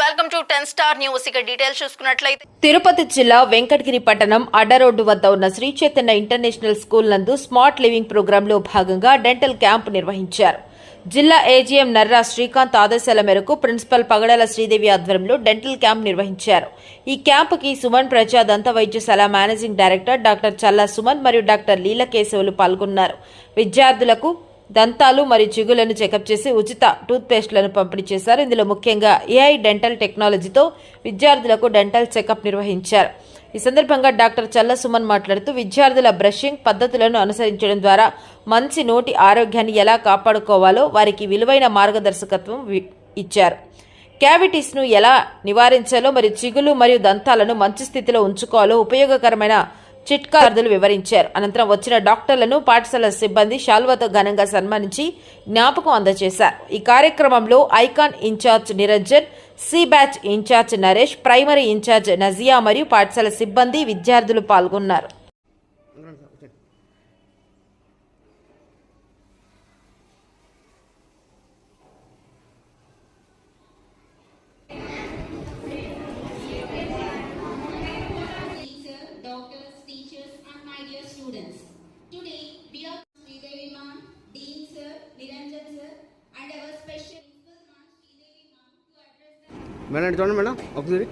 Welcome to ten star news. ఇక details చూసుకున్నట్లయితే తిరుపతి జిల్లా వెంకటగిరి పట్టణం అడ్డరోడ్డు వద్ద ఉన్న శ్రీ చైతన్య ఇంటర్నేషనల్ స్కూల్ నందు స్మార్ట్ లివింగ్ ప్రోగ్రాంలో భాగంగా డెంటల్ క్యాంప్ నిర్వహించారు. జిల్లా ఏజీఎం నర్రా శ్రీకాంత్ ఆదేశాల మేరకు ప్రిన్సిపల్ పగడాల శ్రీదేవి ఆధ్వర్యంలో డెంటల్ క్యాంప్ నిర్వహించారు. ఈ క్యాంపుకి సుమన్ ప్రజా దంత వైద్యశాల managing director doctor Challa Suman మరియు డాక్టర్ లీల కేశవులు పాల్గొన్నారు. విద్యార్థులకు దంతాలు మరియు చిగులను చెకప్ చేసి ఉచిత టూత్పేస్ట్లను పంపిణీ చేశారు. ఇందులో ముఖ్యంగా ఏఐ డెంటల్ టెక్నాలజీతో విద్యార్థులకు డెంటల్ చెకప్ నిర్వహించారు. ఈ సందర్భంగా డాక్టర్ చల్ల సుమన్ మాట్లాడుతూ విద్యార్థుల బ్రషింగ్ పద్ధతులను అనుసరించడం ద్వారా మంచి నోటి ఆరోగ్యాన్ని ఎలా కాపాడుకోవాలో వారికి విలువైన మార్గదర్శకత్వం వి- ఇచ్చారు. క్యావిటీస్ను ఎలా నివారించాలో మరియు చిగులు మరియు దంతాలను మంచి స్థితిలో ఉంచుకోవాలో ఉపయోగకరమైన చిట్కార్థులు వివరించారు. అనంతరం వచ్చిన డాక్టర్లను పాఠశాల సిబ్బంది శాల్వతో ఘనంగా సన్మానించి జ్ఞాపకం అందజేశారు. ఈ కార్యక్రమంలో icon incharge Niranjan C batch incharge Naresh primary incharge Nazia మరియు పాఠశాల సిబ్బంది విద్యార్థులు పాల్గొన్నారు. మేడం చూడండి మేడం ఒకసారి.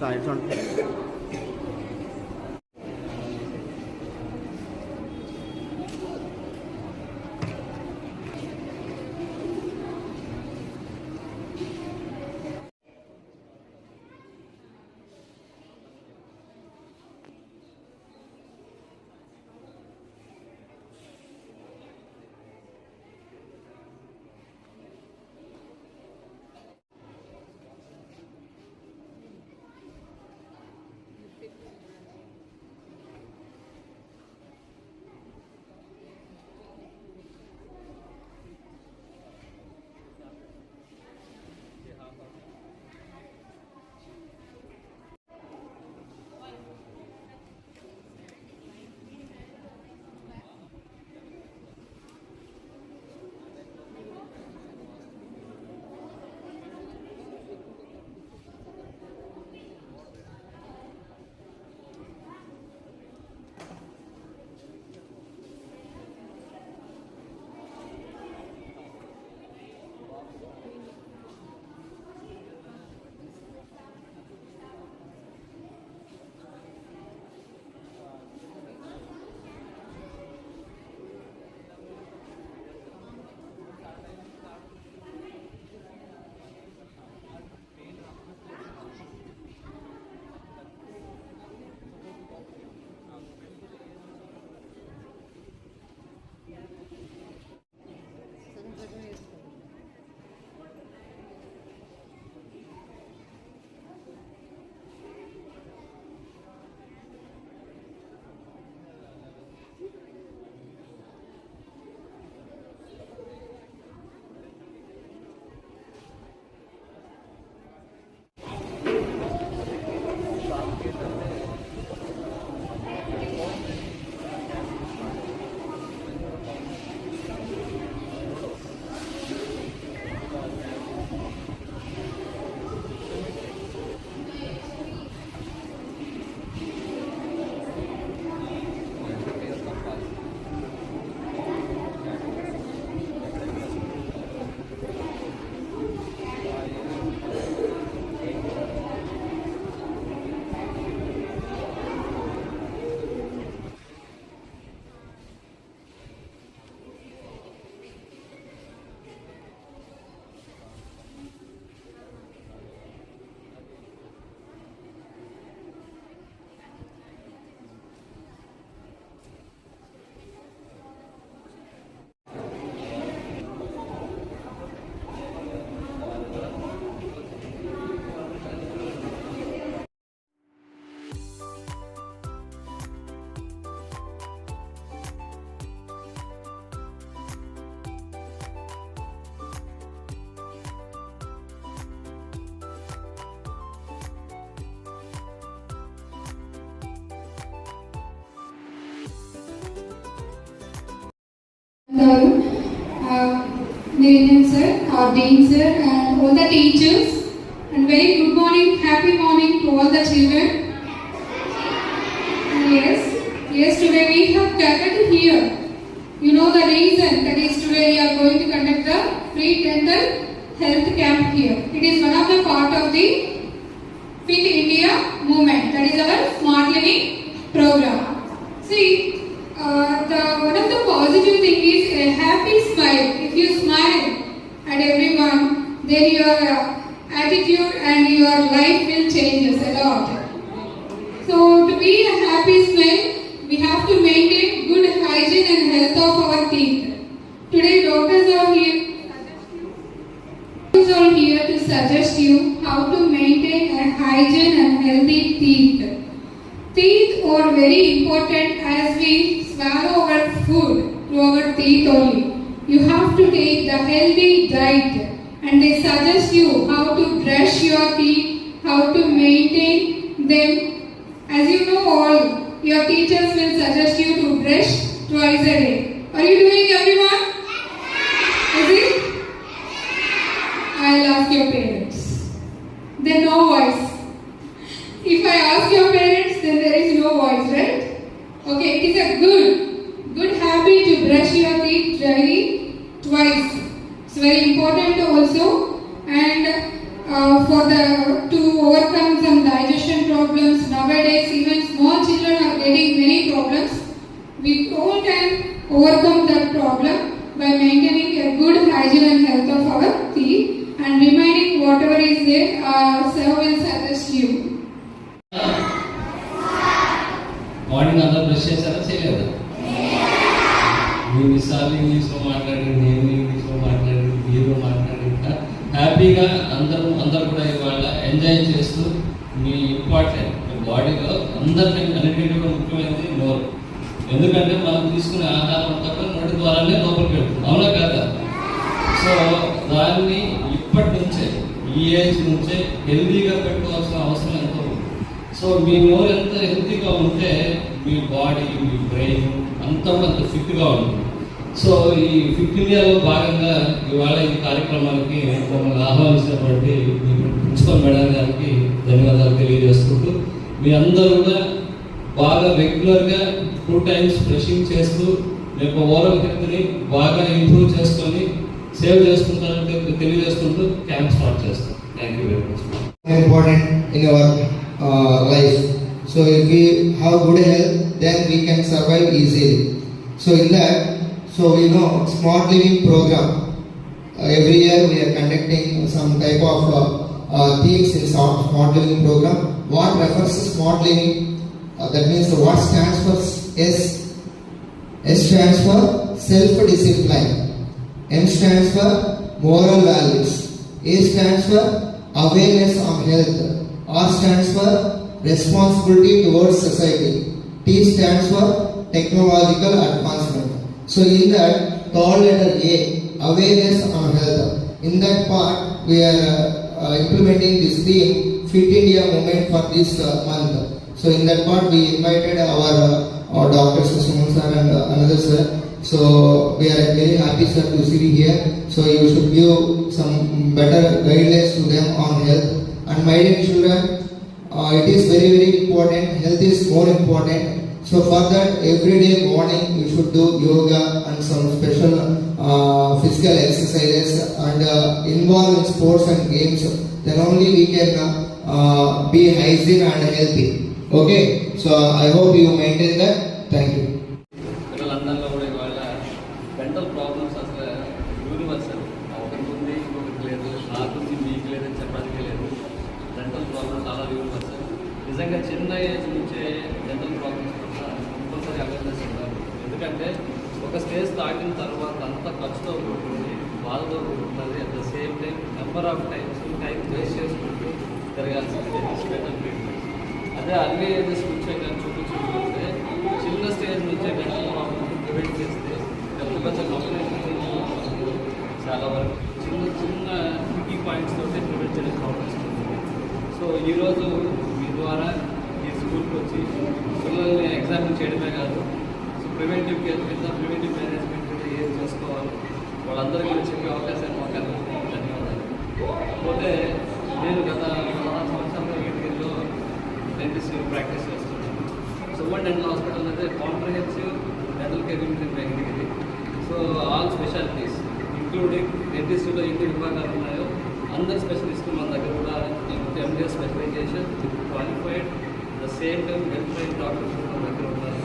Sai Uh, Nirindran sir, our dean sir, and all the teachers, and very good morning, happy morning to all the children. Uh, yes, yes, today we have gathered here. You know the reason that is today we are going to conduct the pre-dental health camp here. It is one of the part of the Fit India movement, that is our smart living positive thing is a happy smile. If you smile at everyone, then your uh, attitude and your life will change a lot. So to be a happy smile, we have to maintain good hygiene and health of our teeth. Today doctors are here. Doctors are here to suggest you how to maintain a hygiene and healthy teeth. Teeth are very important as we swallow our food through our teeth only. You have to take the healthy diet and they suggest you how to brush your teeth, how to maintain them. As you know all, your teachers will suggest you to brush twice a day. Are you doing everyone? Is it? I'll ask your parents. They no voice. If I ask your parents, then there is no voice, right? Okay, it is a good, brush your teeth dry twice. It's very important also and uh, for the to overcome some digestion problems nowadays even small children are getting many problems. We all can overcome that problem by maintaining a good hygiene and health of our teeth and remaining whatever is there uh, sir will suggest you. Morning on the brushes are ఎన్నిసార్లు ఇంగ్లీష్లో మాట్లాడి నేను ఇంగ్లీష్లో మాట్లాడి మీరు మాట్లాడి ఇంకా హ్యాపీగా అందరూ అందరూ కూడా ఇవాళ ఎంజాయ్ చేస్తూ మీ ఇంపార్టెంట్ మీ బాడీలో అందరికంటే అన్నిటికంటే కూడా ముఖ్యమైనది నోరు. ఎందుకంటే మనం తీసుకునే ఆహారం అంతా కూడా నోటి ద్వారానే లోపలికి వెళ్తుంది. అవునా కాదా? సో దాన్ని ఇప్పటి నుంచే ఈ ఏజ్ నుంచే హెల్దీగా పెట్టుకోవాల్సిన అవసరం ఎంతో ఉంది. సో మీ నోరు ఎంత హెల్తీగా ఉంటే మీ బాడీ మీ బ్రెయిన్ అంతా అంత ఫిట్గా ఉంటుంది. సో ఈ ఫిట్ ఇండియాలో భాగంగా ఇవాళ ఈ కార్యక్రమానికి మమ్మల్ని ఆహ్వానించినటువంటి ప్రిన్సిపల్ మేడం గారికి ధన్యవాదాలు తెలియజేసుకుంటూ మీ అందరూ కూడా బాగా రెగ్యులర్గా టూ టైమ్స్ బ్రషింగ్ చేస్తూ మీ యొక్క ఓరల్ హెల్త్ని బాగా ఇంప్రూవ్ చేసుకొని సేవ్ చేసుకుంటారని తెలియజేసుకుంటూ క్యాంప్ స్టార్ట్ చేస్తాం. Thank you very much important in our life so if you have good health then we we survive easily so in in so you know, smart living program. Uh, every year we are conducting some type of uh, uh, themes in smart, smart living program. What refers to smart living? Uh, that means what stands for S. S stands for self-discipline. M stands for moral values. A stands for awareness on health. R stands for responsibility towards society. T stands for technological advancement. So in that third letter A, awareness on health. In that part, we are uh, implementing this theme, Fit India movement for this uh, month. So in that part, we invited our, uh, our Dr. Suman sir and uh, another sir. So we are very happy sir to see you here. So you should give some better guidelines to them on health. And my dear children, uh, it is very very important. Health is more important. So for that, every day morning you should do yoga and some special uh, physical exercises and uh, involve in sports and games. Then only we can uh, be hygiene and healthy. Okay. So I hope you maintain that. Thank you. నిజంగా చిన్న age నుంచే problems అసలు universal ఒకరికి ఉంది ఇంకొకరికి లేదు నాకుంది మీకు లేదని చెప్పడానికి లేదు మెంటల్ ప్రాబ్లమ్స్ చాలా యూనివర్సల్ నిజంగా చిన్న ఏజ్ నుంచే మెంటల్ ప్రాబ్లమ్స్ పట్ల కంపల్సరీ అవేర్నెస్ ఉండాలి ఎందుకంటే ఒక స్టేజ్ తాకిన తర్వాత అంత ఖర్చుతో ఉంటుంది బాధతో ఉంటుంది at the same time number of times time waste చేసుకుంటూ తిరగాల్సింది అదే అన్ని ఏజెస్ నుంచే కానీ చూపించుకుంటే చిన్న స్టేజ్ నుంచే మెంటల్ ప్రివెంట్ చేస్తే పెద్ద పెద్ద కంప్లైంట్ చాలా వరకు చిన్న చిన్న కీ పాయింట్స్ తోటి ప్రివెంట్ చేయడం అవకాశం ఉంటుంది. సో ఈరోజు మీ ద్వారా ఈ స్కూల్కి వచ్చి పిల్లల్ని ఎగ్జామిన్ చేయడమే కాదు సో ప్రివెంటివ్ కేర్ కింద ప్రివెంటివ్ మేనేజ్మెంట్ కింద ఏం చేసుకోవాలి? వాళ్ళందరికీ కూడా చెప్పే అవకాశాన్ని మాకు అందించినందుకు పోతే నేను గత పదహారు సంవత్సరాల వీటిలో డెంటిస్ట్ ప్రాక్టీస్ చేస్తున్నాను. సుమన్ డెంటల్ హాస్పిటల్ అయితే comprehensive dental care unit Venkatagiri so all specialities including డెంటిస్ట్లో ఎన్ని విభాగాలు ఉన్నాయో అందరు స్పెషలిస్ట్ మన దగ్గర కూడా MBS specialisation qualified the same time well train doctors మన దగ్గర ఉన్నారు.